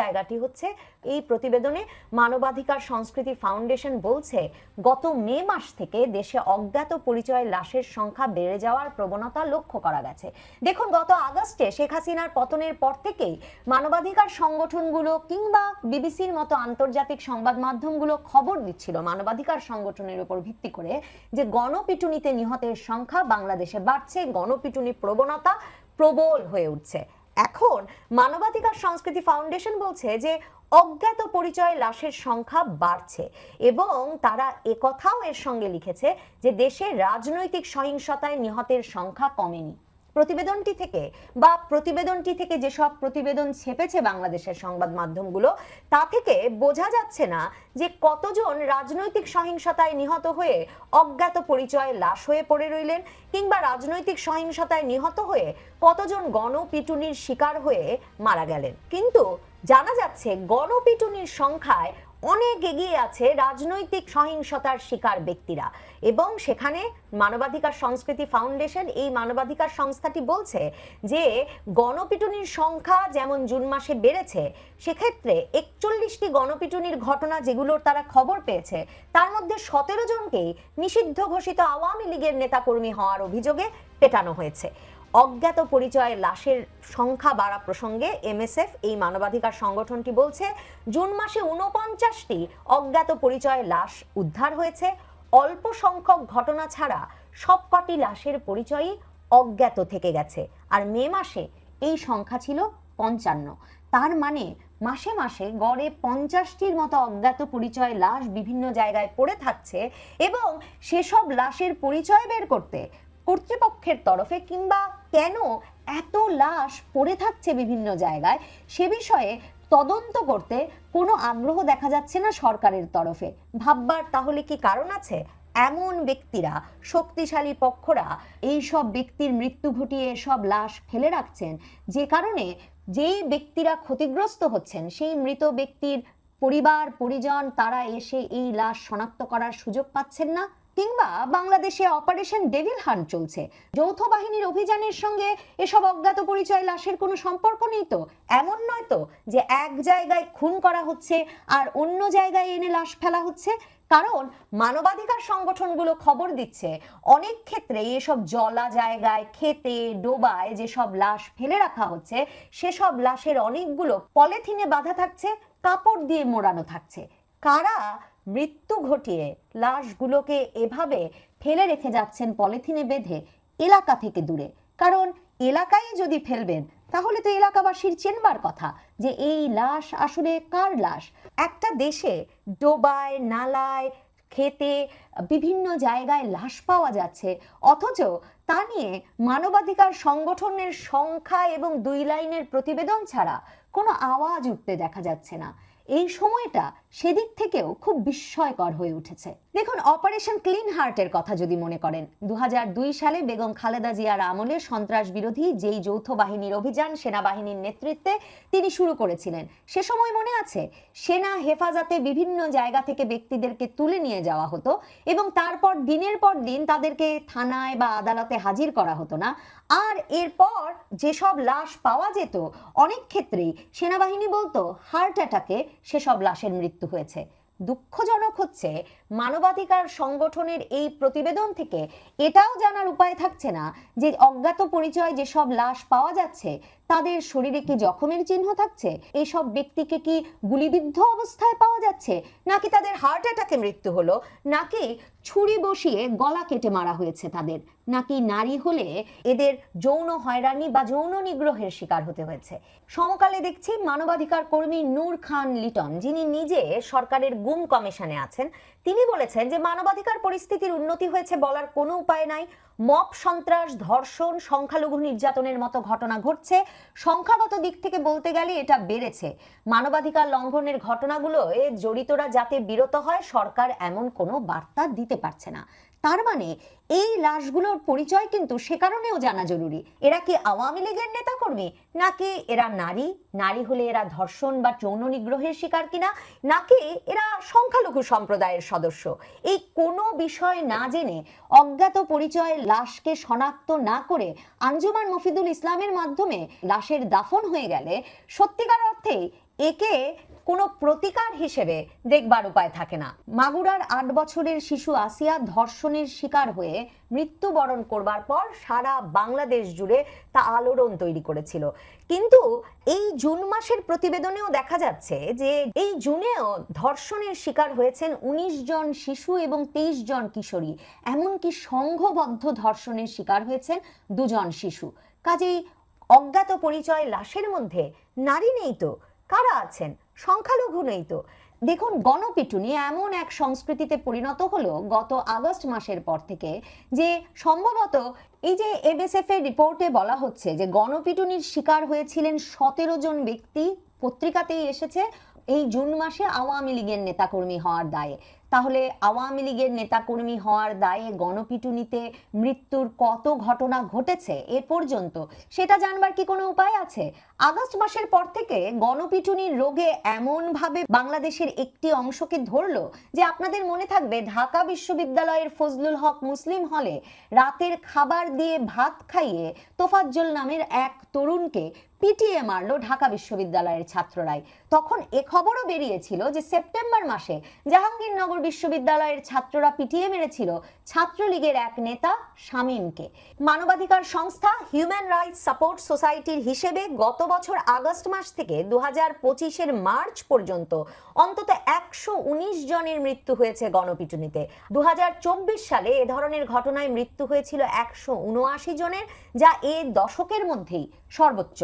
জায়গাটি হচ্ছে এই প্রতিবেদনে মানবাধিকার সংস্কৃতি ফাউন্ডেশন বলছে, গত মে মাস থেকে দেশে অজ্ঞাত পরিচয় লাশের সংখ্যা বেড়ে যাওয়ার প্রবণতা লক্ষ্য করা গেছে। দেখুন, গত আগস্টে শেখ হাসিনার পতনের পর থেকেই মানবাধিকার সংগঠনগুলো কিংবা বিবিসির মতো আন্তর্জাতিক সংবাদ মাধ্যমগুলো খবর দিচ্ছিল মানবাধিকার সংগঠনের উপর ভিত্তি করে যে গণপিটুনিতে নিহতের সংখ্যা বাংলাদেশে বাড়ছে গণপিটুনি প্রবণতা প্রবল হয়ে উঠছে। এখন মানবাধিকার সংস্কৃতি ফাউন্ডেশন বলছে যে অজ্ঞাত পরিচয় লাশের সংখ্যা বাড়ছে এবং তারা একথাও এর সঙ্গে লিখেছে যে দেশে রাজনৈতিক সহিংসতায় নিহতের সংখ্যা কমেনি। প্রতিবেদনটি থেকে বা প্রতিবেদনটি থেকে যেসব প্রতিবেদন ছেপেছে বাংলাদেশের সংবাদ মাধ্যমগুলো, তা থেকে বোঝা যাচ্ছে না যে কতজন রাজনৈতিক সহিংসতায় নিহত হয়ে অজ্ঞাত পরিচয় লাশ হয়ে পড়ে রইলেন কিংবা রাজনৈতিক সহিংসতায় নিহত হয়ে কতজন গণপিটুনির শিকার হয়ে মারা গেলেন। কিন্তু জানা যাচ্ছে গণপিটুনির সংখ্যায় অনেক এগিয়ে আছে রাজনৈতিক সহিংসতার শিকার ব্যক্তিরা। এবং সেখানে মানবাধিকার সংস্কৃতি ফাউন্ডেশন এই মানবাধিকার সংস্থাটি বলছে যে, গণপিটুনির সংখ্যা যেমন জুন মাসে বেড়েছে, সেক্ষেত্রে একচল্লিশটি গণপিটুনির ঘটনা যেগুলোর তারা খবর পেয়েছে, তার মধ্যে সতেরো জনকেই নিষিদ্ধ ঘোষিত আওয়ামী লীগের নেতাকর্মী হওয়ার অভিযোগে পেটানো হয়েছে। অজ্ঞাত পরিচয় লাশের সংখ্যা বাড়া প্রসঙ্গে এমএসএফ এই মানবাধিকার সংগঠনটি বলছে, জুন মাসে উনপঞ্চাশটি অজ্ঞাত পরিচয় লাশ উদ্ধার হয়েছে। অল্প সংখ্যক ঘটনা ছাড়া সবকটি লাশের পরিচয়ই অজ্ঞাত থেকে গেছে। আর মে মাসে এই সংখ্যা ছিল পঞ্চান্ন। তার মানে মাসে মাসে গড়ে পঞ্চাশটির মতো অজ্ঞাত পরিচয় লাশ বিভিন্ন জায়গায় পড়ে থাকছে এবং সেসব লাশের পরিচয় বের করতে কর্তৃপক্ষের তরফে কিংবা কেন এত লাশ পড়ে থাকছে বিভিন্ন জায়গায়? সে বিষয়ে তদন্ত করতে কোনো আগ্রহ দেখা যাচ্ছে না সরকারের তরফে। ভাববার তাহলে কি কারণ আছে? এমন ব্যক্তিরা, শক্তিশালী পক্ষরা, এই সব ব্যক্তির মৃত্যু ঘটিয়ে সব লাশ ফেলে রাখছেন। যে কারণে যেই ব্যক্তিরা ক্ষতিগ্রস্ত হচ্ছেন, সেই মৃত ব্যক্তির পরিবার, পরিজন, তারা এসে এই লাশ শনাক্ত করার সুযোগ পাচ্ছেন না। কিংবা বাংলাদেশে অপারেশন ডেভিল হান্ট চলছে। যৌথ বাহিনীর অভিযানের সঙ্গে এসব অজ্ঞাত পরিচয় লাশের কোনো সম্পর্ক নেই তো? এমন নয় তো যে এক জায়গায় খুন করা হচ্ছে আর অন্য জায়গায় এনে লাশ ফেলা হচ্ছে? কারণ মানবাধিকার সংগঠনগুলো খবর দিচ্ছে, অনেক ক্ষেত্রে এসব জলা জায়গায় খেতে ডোবায় যেসব লাশ ফেলে রাখা হচ্ছে, সেসব লাশের অনেকগুলো পলিথিনে বাঁধা থাকছে, কাপড় দিয়ে মোড়ানো থাকছে। কারা মৃত্যু ঘটিয়ে লাশগুলোকে এভাবে ফেলে রেখে যাচ্ছেন পলিথিনে বেঁধে এলাকা থেকে দূরে। কারণ এলাকায় যদি ফেলবেন, তাহলে তো এলাকাবাসীর চেনবার কথা যে এই লাশ আসলে কার লাশ? একটা দেশে ডোবায়, নালায় খেতে বিভিন্ন জায়গায় লাশ পাওয়া যাচ্ছে। অথচ তা নিয়ে মানবাধিকার সংগঠনের সংখ্যা এবং দুই লাইনের প্রতিবেদন ছাড়া কোনো আওয়াজ উঠতে দেখা যাচ্ছে না। এই সময়টা সেদিক থেকেও খুব বিস্ময়কর হয়ে উঠেছে। দেখুন, অপারেশন ক্লিন হার্টের কথা যদি মনে করেন দু সালে বেগম খালেদা জিয়ার আমলে সন্ত্রাস বিরোধী যেই যৌথ বাহিনীর অভিযান সেনাবাহিনীর নেতৃত্বে তিনি শুরু করেছিলেন, সে সময় মনে আছে সেনা হেফাজতে বিভিন্ন জায়গা থেকে ব্যক্তিদেরকে তুলে নিয়ে যাওয়া হতো এবং তারপর দিনের পর দিন তাদেরকে থানায় বা আদালতে হাজির করা হতো না। আর এরপর যেসব লাশ পাওয়া যেত, অনেক ক্ষেত্রেই সেনাবাহিনী বলতো হার্ট অ্যাটাকে সেসব লাশের মৃত্যু হয়েছে। দুঃখজনক হচ্ছে, মানবাধিকার সংগঠনের এই প্রতিবেদন থেকে এটাও জানার উপায় থাকছে না যে অজ্ঞাত পরিচয় যেসব লাশ পাওয়া যাচ্ছে তাদের শরীরে কি জখমের চিহ্ন থাকছে? এইসব ব্যক্তিকে কি গুলিবিদ্ধ অবস্থায় পাওয়া যাচ্ছে? নাকি তাদের হার্ট অ্যাটাকে মৃত্যু হলো? নাকি ছুরি বসিয়ে গলা কেটে মারা হয়েছে তাদের? নাকি নারী হলে এদের যৌন হয়রানি বা যৌন নিগ্রহের শিকার হতে হয়েছে? সমকালে দেখছি মানবাধিকার কর্মী নূর খান লিটন, যিনি নিজে সরকারের গুম কমিশনে আছেন, তিনি বলেছেন যে মানবাধিকার পরিস্থিতির উন্নতি হয়েছে বলার কোনো উপায় নাই। মব সন্ত্রাস, ধর্ষণ, সংখ্যালঘু নির্যাতনের মতো ঘটনা ঘটছে। সংখ্যাগত দিক থেকে বলতে গেলে এটা বেড়েছে। মানবাধিকার লঙ্ঘনের ঘটনাগুলো জড়িতরা যাতে বিরত হয়, সরকার এমন কোনো বার্তা দিতে পারছে না। তার মানে এই লাশগুলোর পরিচয় কিন্তু সে কারণেও জানা জরুরি। এরা কি আওয়ামী লীগের নেতাকর্মী? নাকি এরা নারী? নারী হলে এরা ধর্ষণ বা যৌন নিগ্রহের শিকার কিনা? নাকি এরা সংখ্যালঘু সম্প্রদায়ের সদস্য? এই কোনো বিষয় না জেনে অজ্ঞাত পরিচয় লাশকে শনাক্ত না করে আঞ্জুমান মফিদুল ইসলামের মাধ্যমে লাশের দাফন হয়ে গেলে সত্যিকার অর্থে একে কোনো প্রতিকার হিসেবে দেখবার উপায় থাকে না। মাগুরার আট বছরের শিশু আসিয়া ধর্ষণের শিকার হয়ে মৃত্যুবরণ করবার পর সারা বাংলাদেশ জুড়ে তা আলোড়ন তৈরি করেছিল। কিন্তু এই জুন মাসের প্রতিবেদনেও দেখা যাচ্ছে যে এই জুনেও ধর্ষণের শিকার হয়েছেন উনিশ জন শিশু এবং তেইশ জন কিশোরী। এমনকি সংঘবদ্ধ ধর্ষণের শিকার হয়েছেন দুজন শিশু। কাজেই অজ্ঞাত পরিচয় লাশের মধ্যে নারী নেই তো? কারা আছেন? সংখ্যালঘু নেই তো। দেখুন, গণপিটুনি এমন এক সংস্কৃতিতে পরিণত হলো গত আগস্ট মাসের পর থেকে যে সম্ভবত এই যে এমএসএফ এর রিপোর্টে বলা হচ্ছে যে গণপিটুনির শিকার হয়েছিলেন সতেরো জন ব্যক্তি, পত্রিকাতেই এসেছে, এই জুন মাসে আওয়ামী লীগের নেতাকর্মী হওয়ার দায়ে। তাহলে আওয়ামী লীগের নেতাকর্মী হওয়ার দায়ে গণপিটুনিতে মৃত্যুর কত ঘটনা ঘটেছে এ পর্যন্ত, সেটা জানবার কি কোনো উপায় আছে? আগস্ট মাসের পর থেকে গণপিটুনির রোগে এমনভাবে বাংলাদেশের একটি অংশকে ধরলো যে আপনাদের মনে থাকবে ঢাকা বিশ্ববিদ্যালয়ের ফজলুল হক মুসলিম হলে রাতের খাবার দিয়ে ভাত খাইয়ে তোফাজ্জল নামের এক তরুণকে পিটিয়ে মারলো ঢাকা বিশ্ববিদ্যালয়ের ছাত্ররাই। তখন এ খবরও বেরিয়েছিল যে সেপ্টেম্বর মাসে জাহাঙ্গীরনগর বিশ্ববিদ্যালয়ের ছাত্ররা পিটিয়ে মেরেছিল ছাত্রলীগের এক নেতা শামীমকে। মানবাধিকার সংস্থা হিউম্যান রাইটস সাপোর্ট সোসাইটির হিসেবে গত বছর আগস্ট মাস থেকে দু হাজার মার্চ পর্যন্ত অন্তত একশো উনিশ জনের মৃত্যু হয়েছে গণপিটুনিতে। দু হাজার চব্বিশ সালে এ ধরনের ঘটনায় মৃত্যু হয়েছিল একশো উনআশি জনের, যা এ দশকের মধ্যেই সর্বোচ্চ।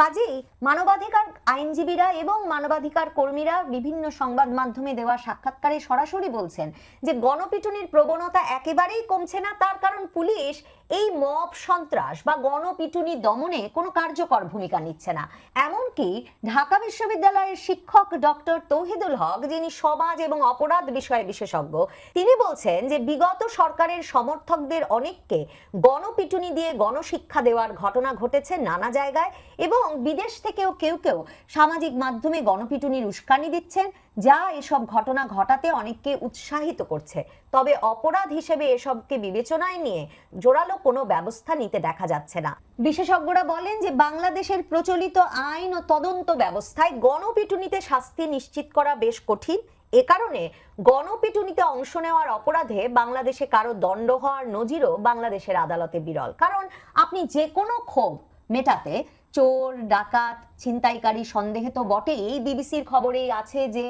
কাজেই মানবাধিকার আইনজীবীরা এবং মানবাধিকার কর্মীরা বিভিন্ন সংবাদ মাধ্যমে দেওয়া সাক্ষাৎকারে সরাসরি বলছেন যে গণপিটুনির প্রবণতা একেবারেই কমছে না, তার কারণ পুলিশ এই মব সন্ত্রাস বা গণপিটুনি দমনে কোনো কার্যকর ভূমিকা নিচ্ছে না। এমনকি ঢাকা বিশ্ববিদ্যালয়ের শিক্ষক ডক্টর তৌহিদুল হক, যিনি সমাজ এবং অপরাধ বিষয়ে বিশেষজ্ঞ, তিনি বলছেন যে বিগত সরকারের সমর্থকদের অনেককে গণপিটুনি দিয়ে গণশিক্ষা দেওয়ার ঘটনা ঘটেছে নানা জায়গায় এবং বিদেশ থেকেও কেউ কেউ সামাজিক মাধ্যমে গণপিটুনির উস্কানি দিচ্ছেন। যা এসব ঘটনা ঘটাতে অনেককে উৎসাহিত করছে। তবে অপরাধ হিসেবে এসবকে বিবেচনায় নিয়ে জোরালো কোনো ব্যবস্থা নিতে দেখা যাচ্ছে না। বিশেষজ্ঞরা বলেন যে বাংলাদেশের প্রচলিত আইন ও তদন্ত ব্যবস্থায় গণপিটুনিতে শাস্তি নিশ্চিত করা বেশ কঠিন। এ কারণে গণপিটুনিতে অংশ নেওয়ার অপরাধে বাংলাদেশে কারও দণ্ড হওয়ার নজিরও বাংলাদেশের আদালতে বিরল। কারণ আপনি যে কোনো ক্ষোভ মেটাতে চোর, ডাকাত ছিনতাইকারী সন্দেহে তো বটেই। এই বিবিসির খবরেই আছে যে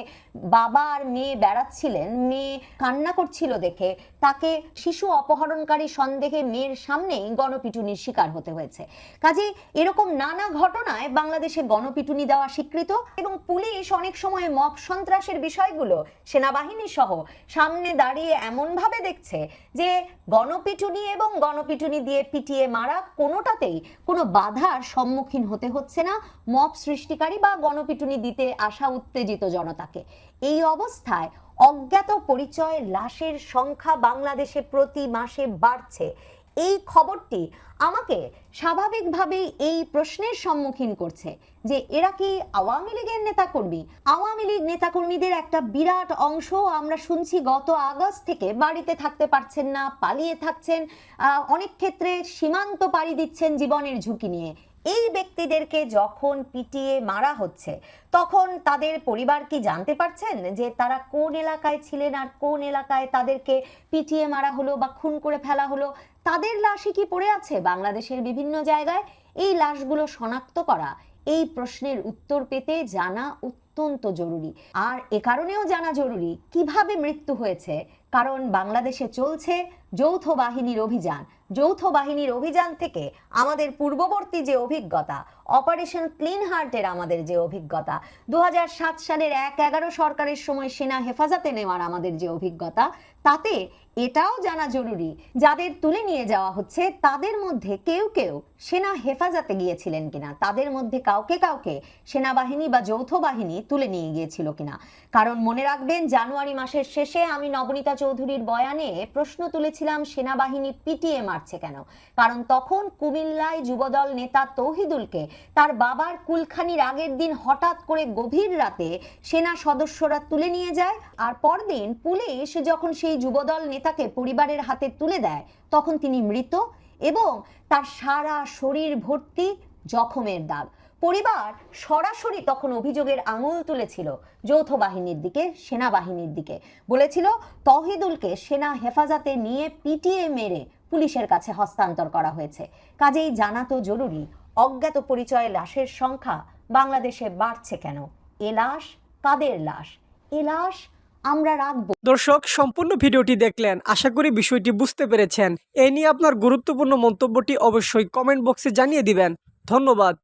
বাবা আর মেয়ে বেড়াচ্ছিলেন, মেয়ে কান্না করছিল দেখে। তাকে শিশু অপহরণকারী সন্দেহে মেয়ের সামনেই গণপিটুনির শিকার হতে হয়েছে। কাজে এরকম নানা ঘটনায় বাংলাদেশে গণপিটুনি দেওয়া স্বীকৃত এবং পুলিশ অনেক সময় মব সন্ত্রাসের বিষয়গুলো, সেনাবাহিনী সহ সামনে দাঁড়িয়ে এমনভাবে দেখছে যে গণপিটুনি এবং গণপিটুনি দিয়ে পিটিয়ে মারা কোনোটাতেই কোনো বাধার সম্মুখীন হতে হচ্ছে না। মব সৃষ্টিকারী বা গণপিটুনি দিতে আসা উত্তেজিত জনতাকে। এই অবস্থায় অজ্ঞাত পরিচয় লাশের সংখ্যা বাংলাদেশে প্রতি মাসে বাড়ছে। এই খবরটি আমাকে স্বাভাবিকভাবেই এই প্রশ্নের সম্মুখীন করছে যে এরা কি আওয়ামী লীগের নেতাকর্মী? আওয়ামী লীগ নেতাকর্মীদের একটা বিরাট অংশ আমরা শুনছি গত আগস্ট থেকে বাড়িতে থাকতে পারছেন না, পালিয়ে থাকছেন অনেক ক্ষেত্রে সীমান্ত পাড়ি দিচ্ছেন জীবনের ঝুঁকি নিয়ে। এই ব্যক্তিদেরকে যখন পিটিয়ে মারা হচ্ছে, তখন তাদের পরিবার কি জানতে পারছেন যে তারা কোন এলাকায় ছিলেন আর কোন এলাকায় তাদেরকে পিটিয়ে মারা হলো বা খুন করে ফেলা হলো? তাদের লাশই কি পড়ে আছে বাংলাদেশের বিভিন্ন জায়গায়? এই লাশগুলো শনাক্ত করা, এই প্রশ্নের উত্তর পেতে জানা অত্যন্ত জরুরি। আর এ কারণেও জানা জরুরি কীভাবে মৃত্যু হয়েছে, কারণ বাংলাদেশে চলছে যৌথ বাহিনীর অভিযান। যৌথ বাহিনীর অভিযান থেকে আমাদের পূর্ববর্তী যে অভিজ্ঞতা অপারেশন ক্লিন হার্টের আমাদের যে অভিজ্ঞতা দু হাজার সাত সালের এক এগারো সরকারের সময় সেনা হেফাজতে নেওয়ার আমাদের যে অভিজ্ঞতা, তাতে এটাও জানা জরুরি, যাদের তুলে নিয়ে যাওয়া হচ্ছে, তাদের মধ্যে কেউ কেউ সেনা হেফাজতে গিয়েছিলেন কিনা, তাদের মধ্যে কাউকে কাউকে সেনাবাহিনী বা যৌথ বাহিনী তুলে নিয়ে গিয়েছিল কিনা। কারণ মনে রাখবেন, জানুয়ারি মাসের শেষে আমি নবনীতা চৌধুরীর বয়ানে প্রশ্ন তুলেছিলাম সেনাবাহিনী পিটিয়ে মারছে কেন? কারণ তখন কুমিল্লায় যুবদল নেতা তৌহিদুলকে তার বাবার কুলখানির আগের দিন হঠাৎ করে গভীর রাতে সেনা সদস্যরা তুলে নিয়ে যায় আর পরদিন পুলিশ যখন সেই যুবদল নেতাকে পরিবারের হাতে তুলে দেয়, তখন তিনি মৃত এবং তার সারা শরীর ভর্তি জখমের দাগ। পরিবার সরাসরি তখন অভিযোগের আঙুল তুলেছিল যৌথ বাহিনীর দিকে, সেনাবাহিনীর দিকে। বলেছিল, তহিদুলকে সেনা হেফাজতে নিয়ে পিটিয়ে মেরে পুলিশের কাছে হস্তান্তর করা হয়েছে। কাজেই জানা তো জরুরি, অজ্ঞাত পরিচয় লাশের সংখ্যা বাংলাদেশে বাড়ছে কেন? এ লাশ কাদের লাশ? এ লাশ আমরা রাখব দর্শক, সম্পূর্ণ ভিডিওটি দেখলেন। আশা করি বিষয়টি বুঝতে পেরেছেন। এ নিয়ে আপনার গুরুত্বপূর্ণ মন্তব্যটি অবশ্যই কমেন্ট বক্সে জানিয়ে দিবেন। ধন্যবাদ।